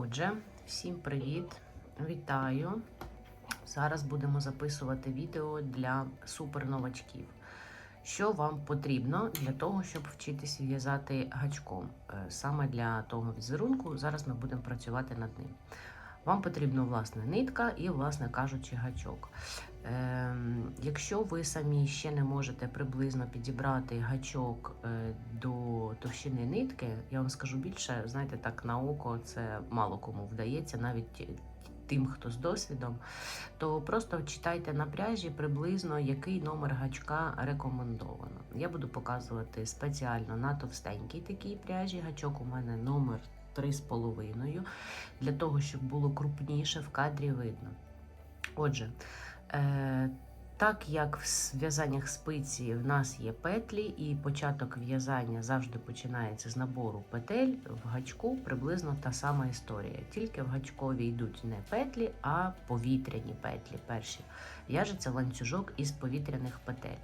Отже, всім привіт! Вітаю! Зараз будемо записувати відео для суперновачків. Що вам потрібно для того, щоб вчитись в'язати гачком? Е, Саме для того візерунку зараз ми будемо працювати над ним. Вам потрібна власне нитка і, власне кажучи, гачок. Ем, якщо ви самі ще не можете приблизно підібрати гачок е, до товщини нитки, я вам скажу більше, знаєте, так на око це мало кому вдається, навіть тим, хто з досвідом, то просто читайте на пряжі приблизно який номер гачка рекомендовано. Я буду показувати спеціально на товстенькій такій пряжі. Гачок у мене номер 3,5, для того, щоб було крупніше в кадрі видно. Отже, Е, так як в в'язаннях спиці в нас є петлі, і початок в'язання завжди починається з набору петель, в гачку приблизно та сама історія. Тільки в гачкові йдуть не петлі, а повітряні петлі. Перші в'яжеться ланцюжок із повітряних петель.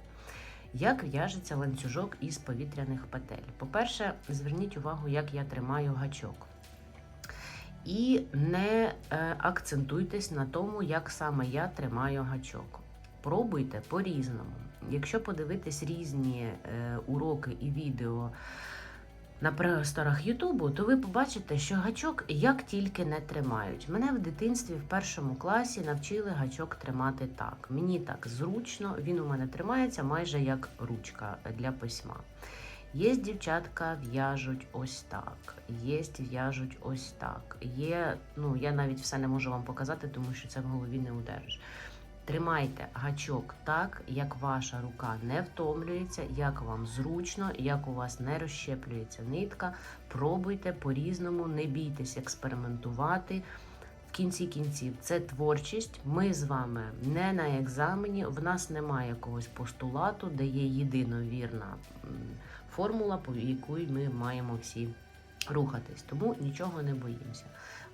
Як в'яжеться ланцюжок із повітряних петель? По-перше, зверніть увагу, як я тримаю гачок. І не е, акцентуйтесь на тому, як саме я тримаю гачок. Пробуйте по-різному. Якщо подивитись різні е, уроки і відео на просторах Ютубу, то ви побачите, що гачок як тільки не тримають. Мене в дитинстві в першому класі навчили гачок тримати так. Мені так зручно, він у мене тримається майже як ручка для письма. Є дівчатка в'яжуть ось так, є в'яжуть ось так. Є, ну я навіть все не можу вам показати, тому що це в голові не удержиш. Тримайте гачок так, як ваша рука не втомлюється, як вам зручно, як у вас не розщеплюється нитка. Пробуйте по-різному, не бійтесь експериментувати. В кінці кінців це творчість. Ми з вами не на екзамені. В нас немає якогось постулату, де є єдиновірна м, формула, по якій ми маємо всі рухатись. Тому нічого не боїмося.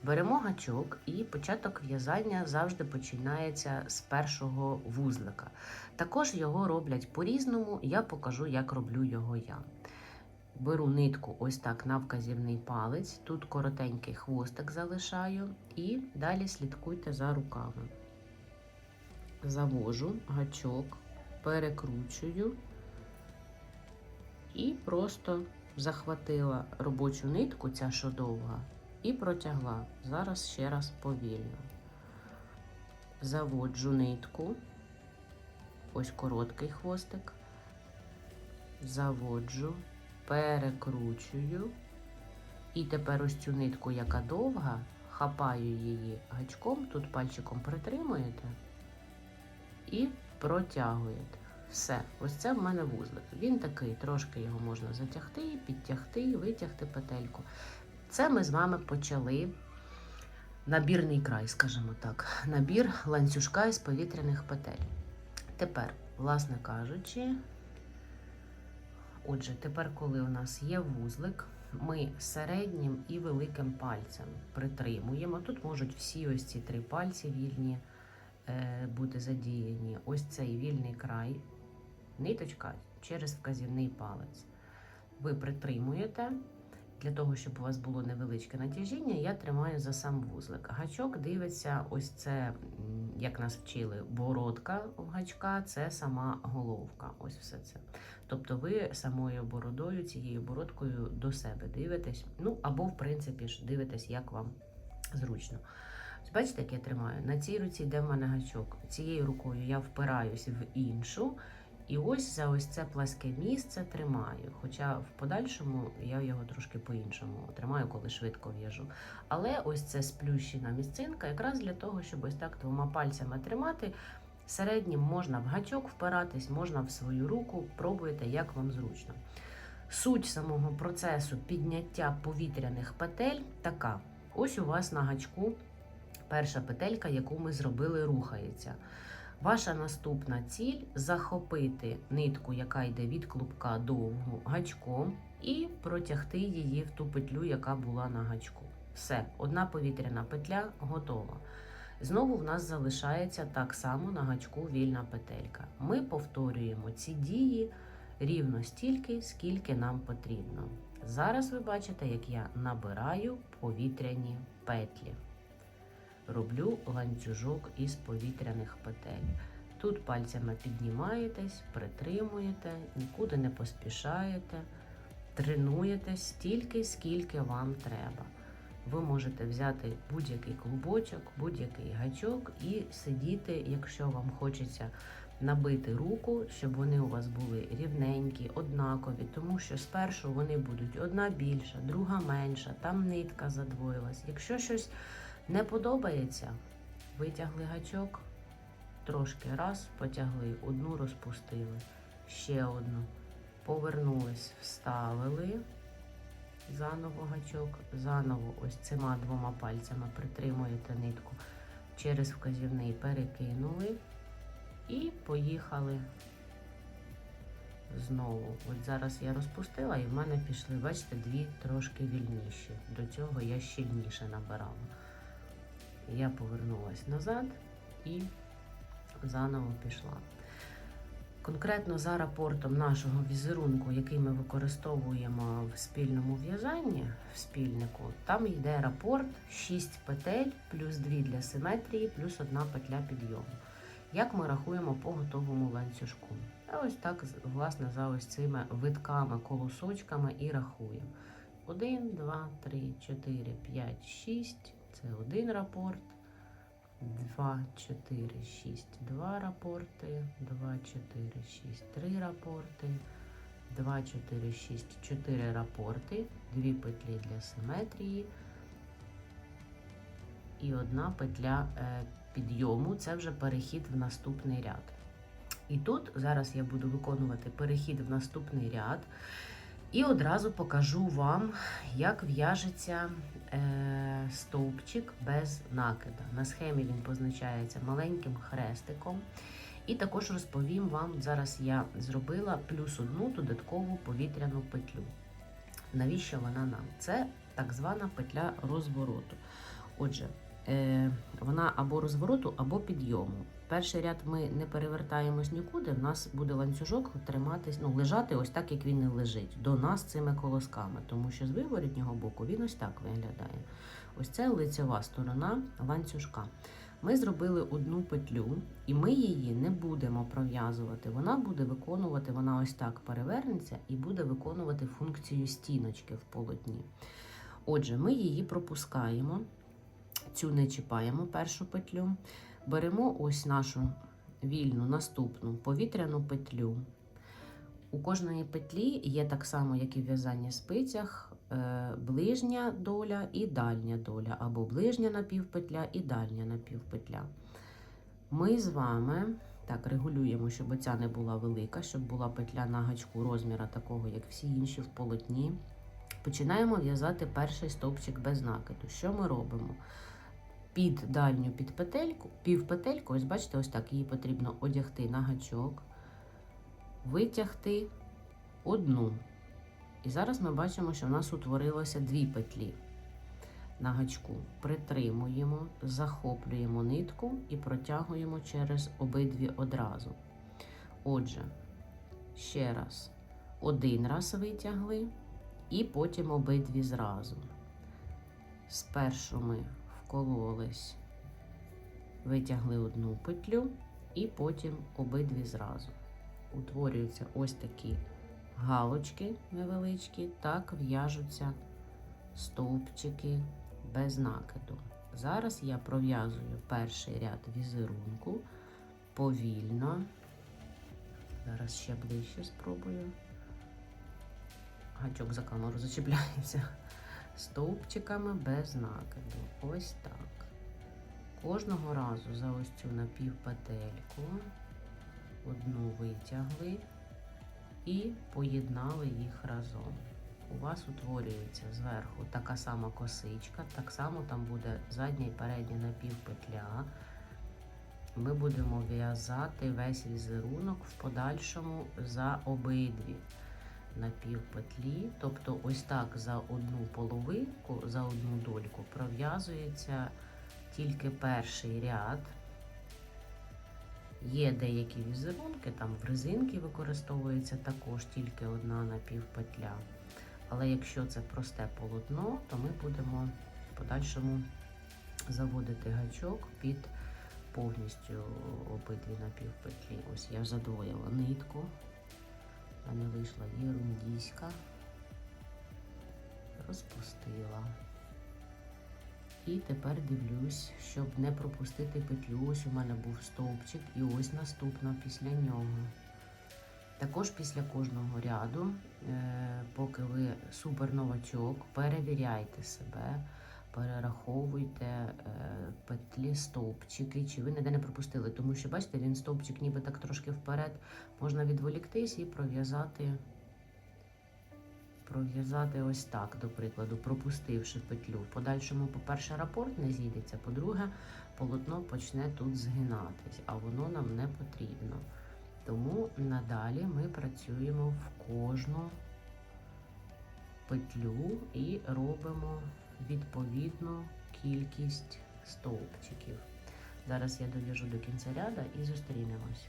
Беремо гачок, і початок в'язання завжди починається з першого вузлика. Також його роблять по-різному. Я покажу, як роблю його я. Беру нитку ось так на вказівний палець, тут коротенький хвостик залишаю, і далі слідкуйте за руками. Завожу гачок, перекручую і просто захватила робочу нитку, ця що довга, і протягла. Зараз ще раз повільно. Заводжу нитку, ось короткий хвостик, заводжу, перекручую. І тепер ось цю нитку, яка довга, хапаю її гачком, тут пальчиком притримуєте і протягуєте. Все, ось це в мене вузлик. Він такий, трошки його можна затягти, підтягти, витягти петельку. Це ми з вами почали набірний край, скажімо так. Набір ланцюжка із повітряних петель. Тепер, власне кажучи, отже, тепер, коли у нас є вузлик, ми середнім і великим пальцем притримуємо. Тут можуть всі ось ці три пальці вільні е, бути задіяні. Ось цей вільний край, ниточка через вказівний палець. Ви притримуєте. Для того, щоб у вас було невеличке натяжіння, я тримаю за сам вузлик. Гачок дивиться, ось це, як нас вчили, бородка в гачка, це сама головка. Ось все це. Тобто ви самою бородою, цією бородкою до себе дивитесь. Ну або, в принципі, ж дивитесь, як вам зручно. Бачите, як я тримаю? На цій руці йде в мене гачок. Цією рукою я впираюсь в іншу. І ось за ось це пласке місце тримаю. Хоча в подальшому я його трошки по-іншому тримаю, коли швидко в'яжу. Але ось це сплющена місцинка, якраз для того, щоб ось так двома пальцями тримати. Середнім можна в гачок впиратись, можна в свою руку, пробуйте, як вам зручно. Суть самого процесу підняття повітряних петель така: ось у вас на гачку перша петелька, яку ми зробили, рухається. Ваша наступна ціль захопити нитку, яка йде від клубка довгу гачком, і протягти її в ту петлю, яка була на гачку. Все, одна повітряна петля готова. Знову в нас залишається так само на гачку вільна петелька. Ми повторюємо ці дії рівно стільки, скільки нам потрібно. Зараз ви бачите, як я набираю повітряні петлі. Роблю ланцюжок із повітряних петель. Тут пальцями піднімаєтесь, притримуєте, нікуди не поспішаєте, тренуєтесь стільки, скільки вам треба. Ви можете взяти будь-який клубочок, будь-який гачок і сидіти, якщо вам хочеться набити руку, щоб вони у вас були рівненькі, однакові, тому що спершу вони будуть одна більша, друга менша, там нитка задвоїлась. Якщо щось не подобається, витягли гачок, трошки раз, потягли, одну розпустили, ще одну, повернулись, вставили. Заново гачок, заново ось цими двома пальцями притримуєте нитку через вказівний перекинули і поїхали знову. От зараз я розпустила і в мене пішли, бачите, дві трошки вільніші. До цього я щільніше набирала. Я повернулась назад і заново пішла. Конкретно за рапортом нашого візерунку, який ми використовуємо в спільному в'язанні в спільнику, там йде рапорт 6 петель, плюс 2 для симетрії, плюс одна петля підйому. Як ми рахуємо по готовому ланцюжку? А ось так, власне, за ось цими витками, колосочками і рахуємо. 1, 2, 3, 4, 5, 6. Це один рапорт. 2, 4, 6, 2 рапорти, 2, 4, 6, 3 рапорти, 2, 4, 6, 4 рапорти, 2 петлі для симетрії і одна петля е, підйому. Це вже перехід в наступний ряд. І тут зараз я буду виконувати перехід в наступний ряд. І одразу покажу вам, як в'яжеться е, стовпчик без накида. На схемі він позначається маленьким хрестиком. І також розповім вам, зараз я зробила плюс одну додаткову повітряну петлю. Навіщо вона нам? Це так звана петля розвороту. Отже, вона або розвороту, або підйому. Перший ряд ми не перевертаємось нікуди. В нас буде ланцюжок триматись, ну лежати ось так, як він і лежить, до нас цими колосками, тому що з виворітнього боку він ось так виглядає. Ось це лицева сторона ланцюжка. Ми зробили одну петлю, і ми її не будемо пров'язувати. Вона буде виконувати, вона ось так перевернеться і буде виконувати функцію стіночки в полотні. Отже, ми її пропускаємо, цю не чіпаємо першу петлю. Беремо ось нашу вільну наступну повітряну петлю. У кожної петлі є так само, як і в в'язанні спицях, е, ближня доля і дальня доля, або ближня напівпетля і дальня напівпетля. Ми з вами так регулюємо, щоб оця не була велика, щоб була петля на гачку розміра такого, як всі інші в полотні. Починаємо в'язати перший стовпчик без накиду. Що ми робимо? Під дальню під петельку, півпетельку, ось бачите, ось так її потрібно одягти на гачок, витягти одну. І зараз ми бачимо, що в нас утворилося дві петлі на гачку. Притримуємо, захоплюємо нитку і протягуємо через обидві одразу. Отже, ще раз, один раз витягли, і потім обидві зразу. Спершу ми вкололись, витягли одну петлю і потім обидві зразу. Утворюються ось такі галочки невеличкі, так в'яжуться стовпчики без накиду. Зараз я пров'язую перший ряд візерунку повільно. Зараз ще ближче спробую. Гачок за камеру зачіпляється стовпчиками без накиду. Ось так. Кожного разу за ось цю напівпетельку одну витягли і поєднали їх разом. У вас утворюється зверху така сама косичка, так само там буде задня і передня напівпетля. Ми будемо в'язати весь візерунок в подальшому за обидві напівпетлі. Тобто, ось так за одну половинку, за одну дольку пров'язується тільки перший ряд. Є деякі візерунки, там в резинки використовується також тільки одна напівпетля. Але якщо це просте полотно, то ми будемо в подальшому заводити гачок під повністю обидві напівпетлі. Ось я задвоїла нитку, а не вийшла єрундійська, розпустила. І тепер дивлюсь, щоб не пропустити петлю. Ось у мене був стовпчик, і ось наступна після нього. Також після кожного ряду, е, поки ви суперновачок, перевіряйте себе, перераховуйте е, петлі, стовпчики, чи ви ніде не пропустили. Тому що, бачите, він стовпчик ніби так трошки вперед, можна відволіктись і пров'язати пров'язати ось так, до прикладу, пропустивши петлю. В подальшому, по-перше, рапорт не зійдеться, по-друге, полотно почне тут згинатись, а воно нам не потрібно. Тому надалі ми працюємо в кожну петлю і робимо відповідну кількість стовпчиків. Зараз я дов'яжу до кінця ряда і зустрінемось.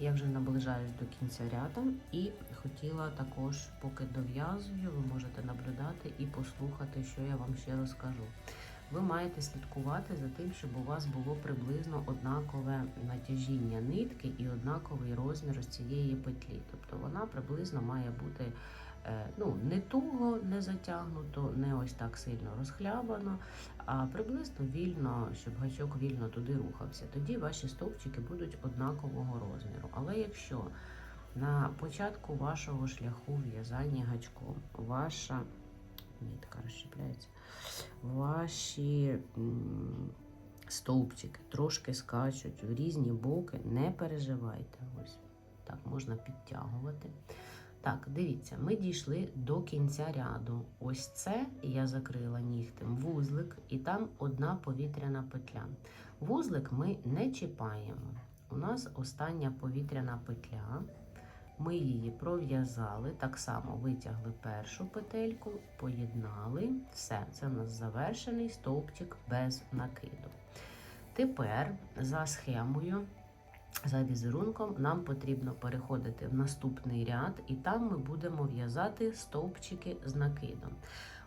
Я вже наближаюсь до кінця ряду і хотіла також, поки дов'язую, ви можете наблюдати і послухати, що я вам ще розкажу. Ви маєте слідкувати за тим, щоб у вас було приблизно однакове натяжіння нитки і однаковий розмір з цієї петлі. Тобто вона приблизно має бути ну, не туго, не затягнуто, не ось так сильно розхлябано, а приблизно вільно, щоб гачок вільно туди рухався. Тоді ваші стовпчики будуть однакового розміру. Але якщо на початку вашого шляху в'язання гачком ваша нитка розщепляється, ваші стовпчики трошки скачуть в різні боки, не переживайте. Ось так можна підтягувати. Так, дивіться, ми дійшли до кінця ряду. Ось це я закрила нігтем вузлик, і там одна повітряна петля. Вузлик ми не чіпаємо. У нас остання повітряна петля. Ми її пров'язали, так само витягли першу петельку, поєднали. Все, це у нас завершений стовпчик без накиду. Тепер за схемою, за візерунком, нам потрібно переходити в наступний ряд, і там ми будемо в'язати стовпчики з накидом.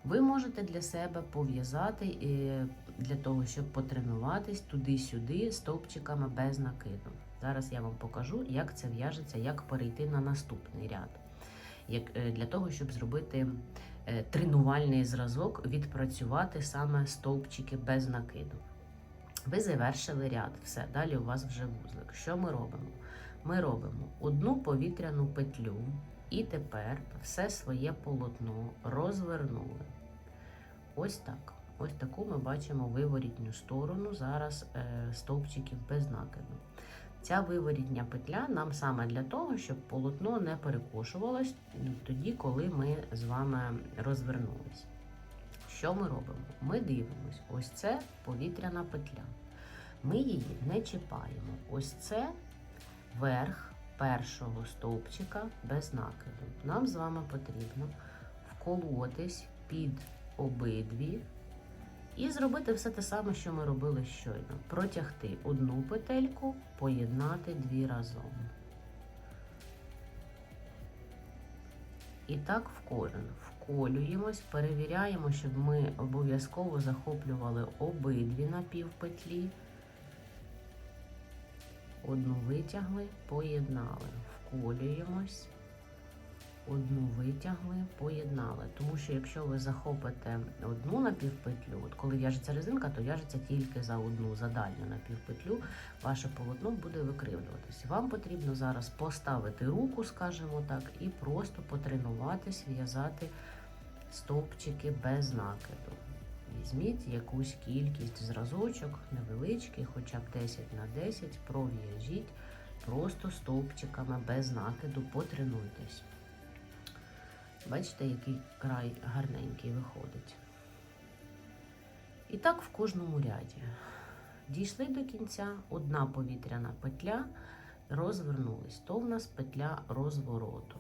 Ви можете для себе пов'язати е, для того, щоб потренуватись туди-сюди стовпчиками без накиду. Зараз я вам покажу, як це в'яжеться, як перейти на наступний ряд. Як, е, Для того, щоб зробити е, тренувальний зразок, відпрацювати саме стовпчики без накиду. Ви завершили ряд, все, далі у вас вже вузлик. Що ми робимо? Ми робимо одну повітряну петлю і тепер все своє полотно розвернули. Ось так. Ось таку ми бачимо виворітню сторону зараз е, стовпчиків без накиду. Ця виворітня петля нам саме для того, щоб полотно не перекошувалось тоді, коли ми з вами розвернулись. Що ми робимо? Ми дивимось, ось це повітряна петля. Ми її не чіпаємо. Ось це верх першого стовпчика без накиду. Нам з вами потрібно вколотись під обидві і зробити все те саме, що ми робили щойно. Протягти одну петельку, поєднати дві разом. І так в кожен. Вколюємось, перевіряємо, щоб ми обов'язково захоплювали обидві напівпетлі. Одну витягли, поєднали. Вколюємось, одну витягли, поєднали. Тому що якщо ви захопите одну напівпетлю, от коли в'яжеться резинка, то в'яжеться тільки за одну, за дальню напівпетлю, ваше полотно буде викривлюватися. Вам потрібно зараз поставити руку, скажімо так, і просто потренуватись, в'язати стовпчики без накиду. Візьміть якусь кількість зразочок, невеличкий, хоча б 10 на 10, пров'яжіть просто стовпчиками без накиду, потренуйтесь. Бачите, який край гарненький виходить. І так в кожному ряді. Дійшли до кінця одна повітряна петля, розвернулись. То в нас петля розвороту.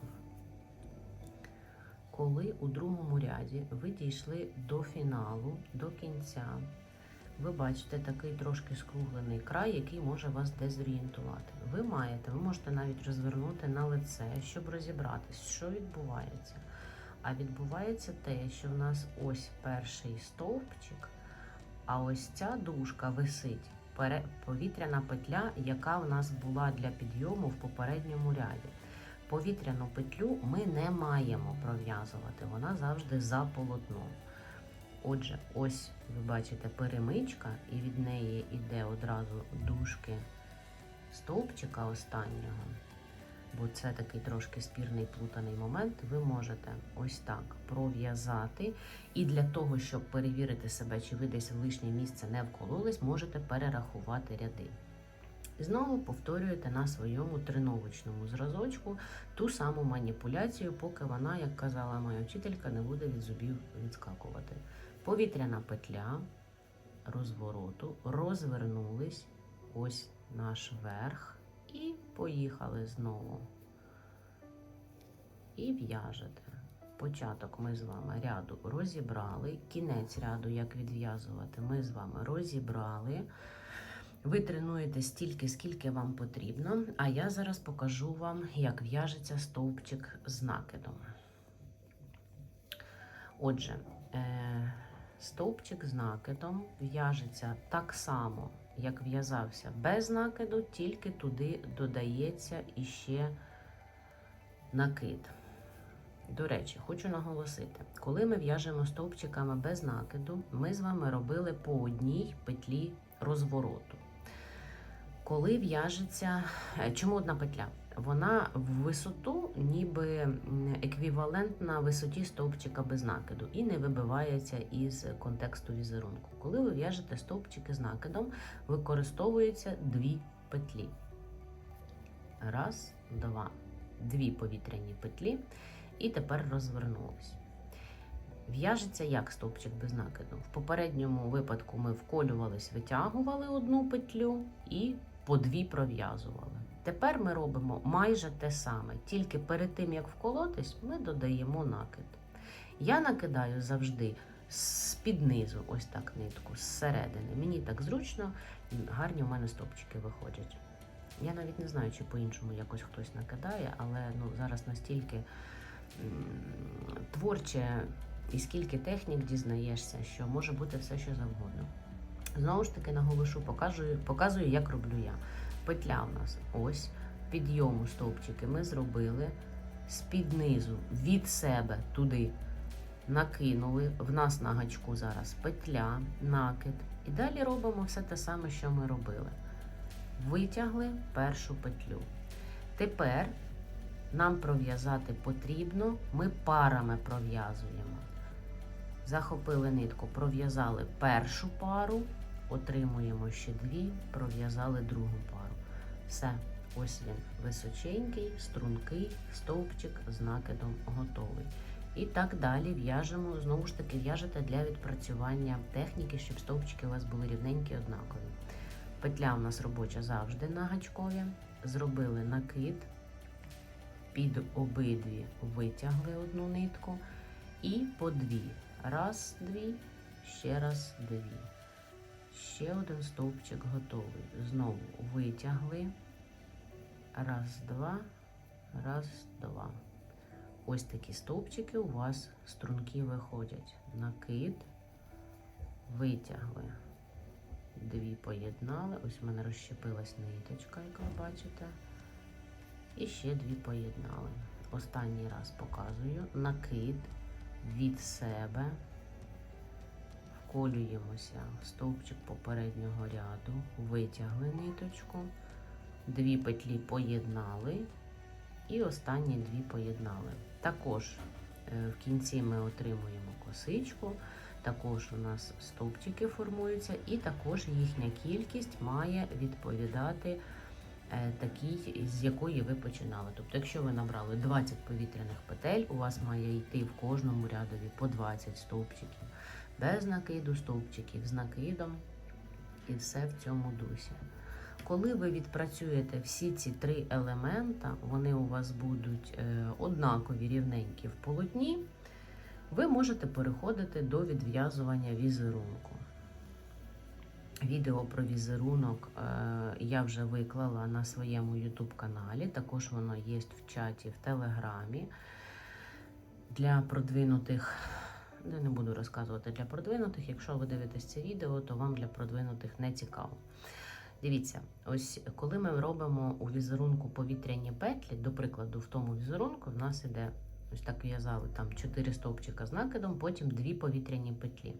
Коли у другому ряді ви дійшли до фіналу, до кінця, ви бачите такий трошки скруглений край, який може вас дезорієнтувати. Ви маєте, ви можете навіть розвернути на лице, щоб розібратись, що відбувається. А відбувається те, що в нас ось перший стовпчик, а ось ця дужка висить повітряна петля, яка в нас була для підйому в попередньому ряді. Повітряну петлю ми не маємо пров'язувати, вона завжди за полотном. Отже, ось ви бачите перемичка, і від неї йде одразу дужки стовпчика останнього, бо це такий трошки спірний плутаний момент. Ви можете ось так пров'язати. І для того, щоб перевірити себе, чи ви десь в лишнє місце не вкололись, можете перерахувати ряди. Знову повторюєте на своєму тренувачному зразочку ту саму маніпуляцію, поки вона, як казала моя вчителька, не буде від зубів відскакувати. Повітряна петля розвороту, розвернулись, ось наш верх, і поїхали знову. І в'яжете. Початок ми з вами ряду розібрали, кінець ряду, як відв'язувати, ми з вами розібрали. Ви тренуєте стільки, скільки вам потрібно, а я зараз покажу вам, як в'яжеться стовпчик з накидом. Отже, е, стовпчик з накидом в'яжеться так само, як в'язався без накиду, тільки туди додається іще накид. До речі, хочу наголосити, коли ми в'яжемо стовпчиками без накиду, ми з вами робили по одній петлі розвороту. Коли в'яжеться, е, чому одна петля? Вона в висоту ніби еквівалентна висоті стовпчика без накиду і не вибивається із контексту візерунку. Коли ви в'яжете стовпчики з накидом, використовуються дві петлі. Раз, два, дві повітряні петлі, і тепер розвернулись. В'яжеться як стовпчик без накиду. В попередньому випадку ми вколювались, витягували одну петлю і по дві пров'язували. Тепер ми робимо майже те саме, тільки перед тим як вколотись, ми додаємо накид. Я накидаю завжди з-під низу, ось так нитку, зсередини. Мені так зручно, гарні у мене стовпчики виходять. Я навіть не знаю, чи по-іншому якось хтось накидає, але ну, зараз настільки творче і скільки технік дізнаєшся, що може бути все, що завгодно. Знову ж таки наголошу, показую, показую, як роблю я. Петля у нас ось підйому стовпчики ми зробили з-під низу від себе туди накинули. В нас на гачку зараз петля, накид. І далі робимо все те саме, що ми робили. Витягли першу петлю. Тепер нам пров'язати потрібно, ми парами пров'язуємо. Захопили нитку, пров'язали першу пару, отримуємо ще дві, пров'язали другу пару. Все, ось він височенький, стрункий стовпчик з накидом готовий. І так далі в'яжемо, знову ж таки, в'яжете для відпрацювання техніки, щоб стовпчики у вас були рівненькі, однакові. Петля у нас робоча завжди на гачкові. Зробили накид, під обидві витягли одну нитку і по дві. Раз, дві, ще раз дві. Ще один стовпчик готовий. Знову витягли. Раз, два, раз, два. Ось такі стовпчики у вас струнки виходять. Накид, витягли. Дві поєднали. Ось в мене розщепилась ниточка, як ви бачите. І ще дві поєднали. Останній раз показую. Накид від себе. Вколюємося в стовпчик попереднього ряду, витягли ниточку, дві петлі поєднали. І останні дві поєднали. Також е, в кінці ми отримуємо косичку, також у нас стовпчики формуються, і також їхня кількість має відповідати е, такій, з якої ви починали. Тобто, якщо ви набрали 20 повітряних петель, у вас має йти в кожному рядові по 20 стовпчиків, без накиду стовпчиків, з накидом і все в цьому дусі. Коли ви відпрацюєте всі ці три елемента, вони у вас будуть е, однакові рівненькі в полотні, ви можете переходити до відв'язування візерунку. Відео про візерунок е, я вже виклала на своєму YouTube каналі. Також воно є в чаті в Телеграмі. Для продвинутих, ну, не буду розказувати для продвинутих. Якщо ви дивитесь це відео, то вам для продвинутих не цікаво. Дивіться, ось коли ми робимо у візерунку повітряні петлі, до прикладу, в тому візерунку в нас іде ось так в'язали там 4 стовпчика з накидом, потім дві повітряні петлі.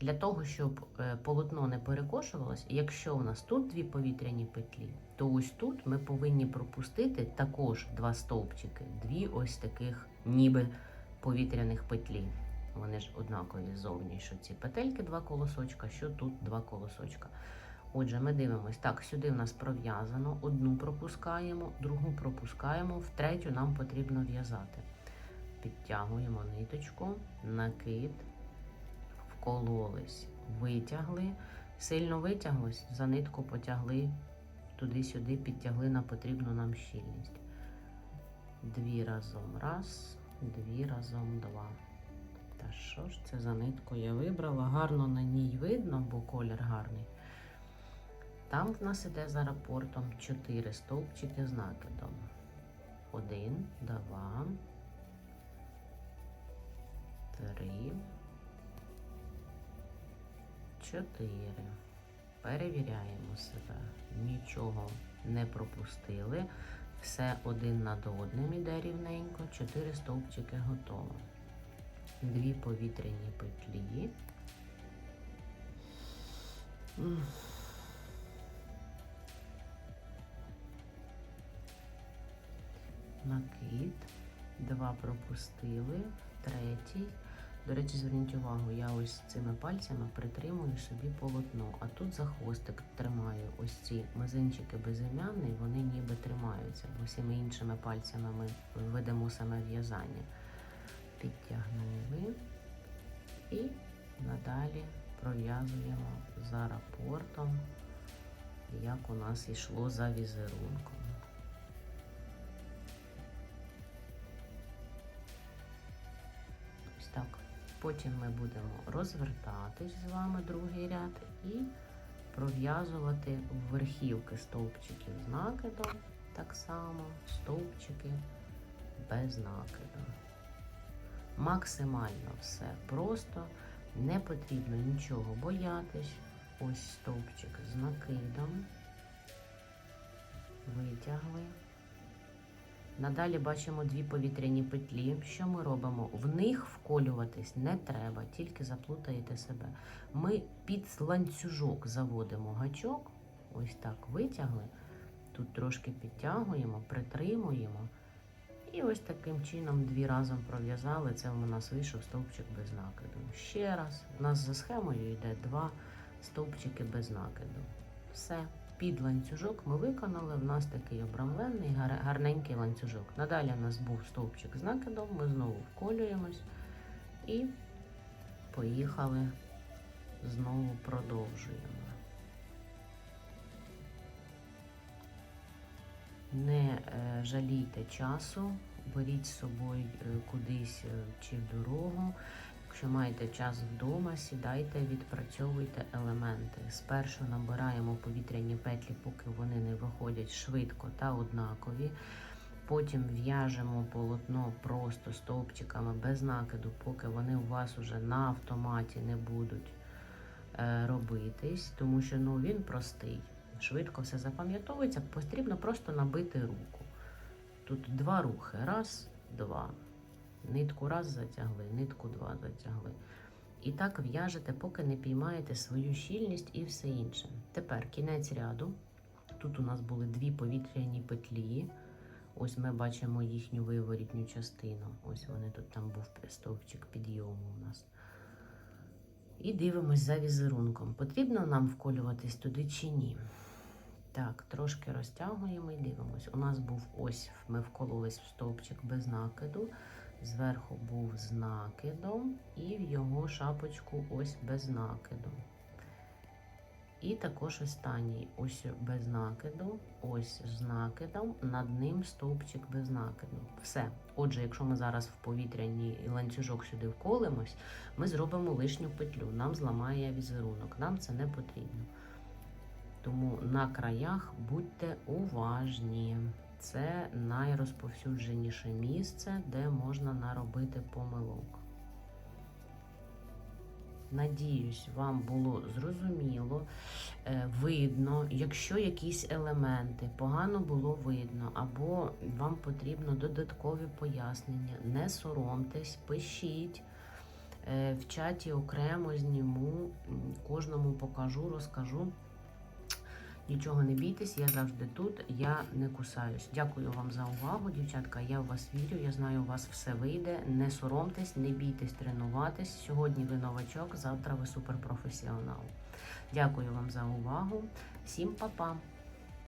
Для того, щоб е, полотно не перекошувалось, якщо у нас тут дві повітряні петлі, то ось тут ми повинні пропустити також два стовпчики, дві ось таких ніби повітряних петлі. Вони ж однакові ззовні, що ці петельки два колосочка, що тут два колосочка. Отже, ми дивимось, так, сюди в нас пров'язано, одну пропускаємо, другу пропускаємо, в третю нам потрібно в'язати. Підтягуємо ниточку, накид, вкололись, витягли, сильно витяглось, за нитку потягли туди-сюди, підтягли на потрібну нам щільність. Дві разом раз, дві разом два. Та що ж це за нитку я вибрала? Гарно на ній видно, бо колір гарний. Там в нас іде за рапортом 4 стовпчики з накидом. Один, два, три, чотири. Перевіряємо себе. Нічого не пропустили. Все один над одним іде рівненько. Чотири стовпчики готово. Дві повітряні петлі. Накид, два пропустили, третій. До речі, зверніть увагу, я ось цими пальцями притримую собі полотно, а тут за хвостик тримаю ось ці мизинчики безім'яні, вони ніби тримаються. бо Всіми іншими пальцями ми ведемо саме в'язання. Підтягнули і надалі пров'язуємо за рапортом, як у нас йшло за візерунком. Ось так. Потім ми будемо розвертатись з вами другий ряд і пров'язувати верхівки стовпчиків з накидом, так само стовпчики без накиду. Максимально все просто, не потрібно нічого боятись. Ось стовпчик з накидом. Витягли. Надалі бачимо дві повітряні петлі. Що ми робимо? В них вколюватись не треба, тільки заплутаєте себе. Ми під ланцюжок заводимо гачок, ось так витягли. Тут трошки підтягуємо, притримуємо. І ось таким чином дві разом пров'язали. Це у нас вийшов стовпчик без накиду. Ще раз, у нас за схемою йде два стовпчики без накиду. Все під ланцюжок ми виконали. В нас такий обрамлений, гарненький ланцюжок. Надалі у нас був стовпчик з накидом, ми знову вколюємось і поїхали, знову продовжуємо. Не е, жалійте часу, беріть з собою е, кудись е, чи в дорогу. Якщо маєте час вдома, сідайте, відпрацьовуйте елементи. Спершу набираємо повітряні петлі, поки вони не виходять швидко та однакові. Потім в'яжемо полотно просто стовпчиками без накиду, поки вони у вас уже на автоматі не будуть робитись, тому що ну, він простий. Швидко все запам'ятовується, потрібно просто набити руку. Тут два рухи. Раз, два. Нитку раз затягли, нитку два затягли. І так в'яжете, поки не піймаєте свою щільність і все інше. Тепер кінець ряду. Тут у нас були дві повітряні петлі. Ось ми бачимо їхню виворітню частину. Ось вони тут там був стовпчик підйому у нас. І дивимось за візерунком. Потрібно нам вколюватись туди чи ні. Так, трошки розтягуємо і дивимось. У нас був ось, ми вкололись в стовпчик без накиду. Зверху був з накидом, і в його шапочку ось без накиду. І також останній ось без накиду, ось з накидом, над ним стовпчик без накиду. Все. Отже, якщо ми зараз в повітряній ланцюжок сюди вколимось, ми зробимо лишню петлю. Нам зламає візерунок. Нам це не потрібно. Тому на краях будьте уважні. Це найрозповсюдженіше місце, де можна наробити помилок. Надіюсь, вам було зрозуміло, е, видно, якщо якісь елементи погано було видно, або вам потрібно додаткові пояснення, не соромтесь, пишіть. Е, В чаті окремо зніму, кожному покажу, розкажу. Нічого не бійтесь, я завжди тут, я не кусаюсь. Дякую вам за увагу, дівчатка. Я в вас вірю. Я знаю, у вас все вийде. Не соромтесь, не бійтесь тренуватись. Сьогодні ви новачок, завтра ви суперпрофесіонал. Дякую вам за увагу. Всім па-па!